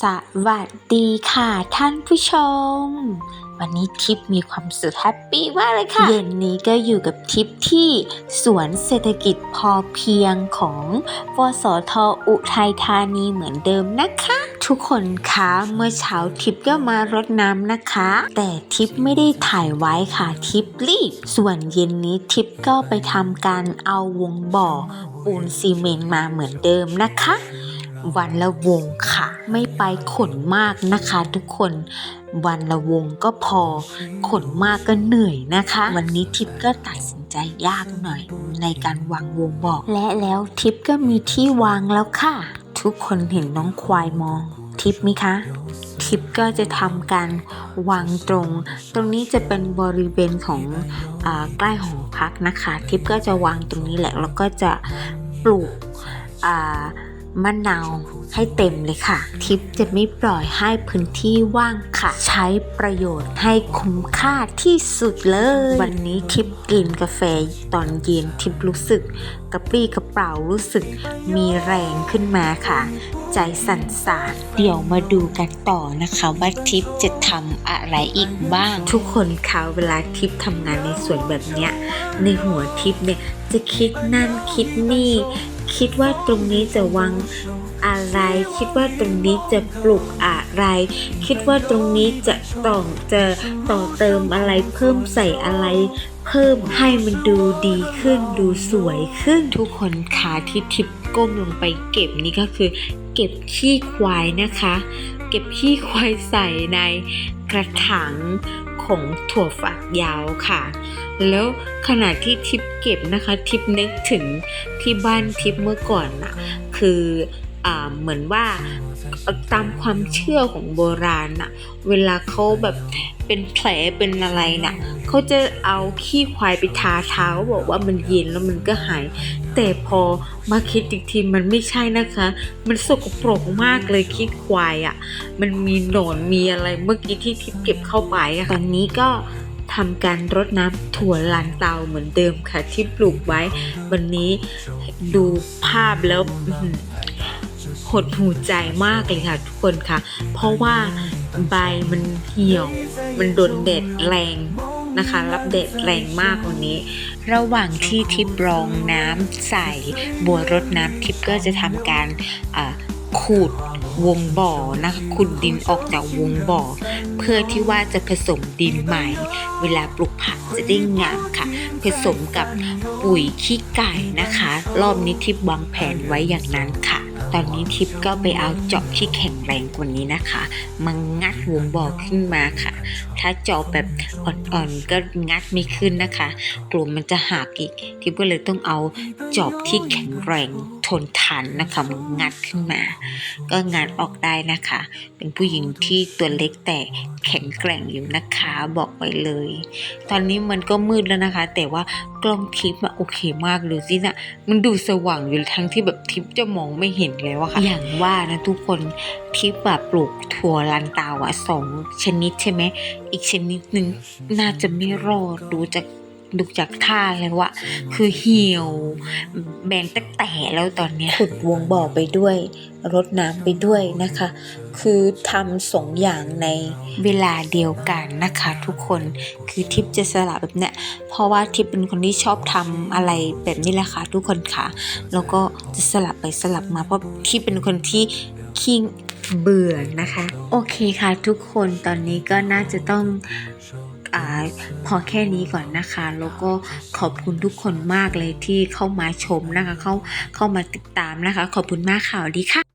สวัสดีค่ะท่านผู้ชม วันนี้ทิปมีความสุขแฮปปี้มากเลยค่ะ เย็นนี้ก็อยู่กับทิปที่สวนเศรษฐกิจพอเพียงของวสทอุทัยธานีเหมือนเดิมนะคะ ทุกคนคะเมื่อเช้าทิปก็มารดน้ำนะคะ แต่ทิปไม่ได้ถ่ายไว้ค่ะทิปรีบ ส่วนเย็นนี้ทิปก็ไปทำการเอาวงบ่อปูนซีเมนต์มาเหมือนเดิมนะคะ วันละวงค่ะ ไม่ไปขนมากนะคะ ทุกคนวันละวงก็พอ ขนมากก็เหนื่อยนะคะ วันนี้ทิปก็ตัดสินใจยากหน่อย ในการวางวงบอก และแล้วทิปก็มีที่วางแล้วค่ะ ทุกคนเห็นน้องควายมอง ทิปไหมคะทิปก็จะทำการวางตรง ตรงนี้จะเป็นบริเวณของอใกล้หอพักนะคะ ทิปก็จะวางตรงนี้แหละแล้วก็จะปลูกอ่า มะนาวให้เต็มเลยค่ะ ทิปจะไม่ปล่อยให้พื้นที่ว่างค่ะ ใช้ประโยชน์ให้คุ้มค่าที่สุดเลย วันนี้ทิปกินกาแฟตอนเย็นทิปรู้สึกกระปรี้กระเปร่ารู้สึกมีแรงขึ้นมาค่ะ ใจสั่นสานเดี๋ยวมาดูกันต่อนะคะว่าทิปจะทำอะไรอีกบ้าง ทุกคนคะเวลาทิปทำงานในสวนแบบเนี้ยในหัวทิปเนี่ยจะคิดนั่นคิดนี่ คิดว่าตรงนี้จะวางอะไร คิดว่าตรงนี้จะปลูกอะไร คิดว่าตรงนี้จะต่อจะต่อเติมอะไรเพิ่มใส่อะไร เพิ่มให้มันดูดีขึ้นดูสวยขึ้นทุกคนขาที่ทิปก้มลงไปเก็บนี่ก็คือ เก็บขี้ควายนะคะ เก็บขี้ควายใส่ในกระถาง ของถั่วฝักยาวค่ะ แล้วขณะที่ทิปเก็บนะคะ ทิปนึกถึงที่บ้านทิปเมื่อก่อนน่ะคือ เหมือนว่าตามความเชื่อของโบราณน่ะ เวลาเขาแบบเป็นแผลเป็นอะไรน่ะเขาจะเอาขี้ควายไปทาเท้าบอกว่ามันเย็นแล้วมันก็หาย แต่พอมาคิดอีกทีมันไม่ใช่นะคะ มันสกปรกมากเลยขี้ควายอะ มันมีหนอนมีอะไรเมื่อกี้ที่ทิปเก็บเข้าไปอะค่ะตอนนี้ก็ทำการรดน้ำถั่วลันเตาเหมือนเดิมค่ะที่ปลูกไว้ วันนี้ดูภาพแล้ว หดหูใจมากเลยค่ะทุกคนค่ะ เพราะว่าใบมันเหี่ยว มันโดนแดดแรงนะคะ รับแดดแรงมากวันนี้ ระหว่างที่ทิปรองน้ำใส่บัวรดน้ำทิปก็จะทำการขูดวงบ่อนะคะขุดดินออกจากวงบ่อ เพื่อที่ว่าจะผสมดินใหม่ เวลาปลูกผักจะได้งามค่ะ ผสมกับปุ๋ยขี้ไก่นะคะ รอบนี้ทิปวางแผนไว้อย่างนั้นค่ะ ตอนนี้ทิปก็ไปเอาเจาะที่แข็งแรงกว่านี้นะคะมางัดวงบ่อขึ้นมาค่ะ ถ้าเจาะแบบอ่อนๆก็งัดไม่ขึ้นนะคะ กลัวมันจะหักอีก ทิปก็เลยต้องเอาจอบที่แข็งแรง นทานนะคะมันงัดขึ้นมา ก็งัดออกได้นะคะ เป็นผู้หญิงที่ตัวเล็กแต่แข็งแกร่งอยู่นะคะบอกไว้เลย ตอนนี้มันก็มืดแล้วนะคะ แต่ว่ากล้องทิปอะโอเคมากเลยสินะมันดูสว่างอยู่ทั้งที่แบบทิปจะมองไม่เห็นแล้วอะค่ะอย่างว่านะทุกคนทิปอะปลูกถั่วลันเตาอะสองชนิดใช่ไหมอีกชนิดหนึ่งน่าจะไม่รอดดูจาก ดูจากท่าแล้วอะคือเหี่ยวแบนแต่แต่แล้วตอนเนี้ยขุดวงบ่อไปด้วยรดน้ำไปด้วยนะคะ คือทำสองอย่างในเวลาเดียวกันนะคะ ทุกคนคือทิปจะสลับแบบเนี้ยเพราะว่าทิปเป็นคนที่ชอบทำอะไรแบบนี้แหละค่ะทุกคนค่ะ แล้วก็จะสลับไปสลับมาเพราะทิปเป็นคนที่ขี้เบื่อนะคะ โอเคค่ะทุกคนตอนนี้ก็น่าจะต้อง อาพอแค่นี้ก่อนนะคะ แล้วก็ขอบคุณทุกคนมากเลยที่เข้ามาชมนะคะ เข้าเข้ามาติดตามนะคะ ขอบคุณมากค่ะสวัสดีค่ะ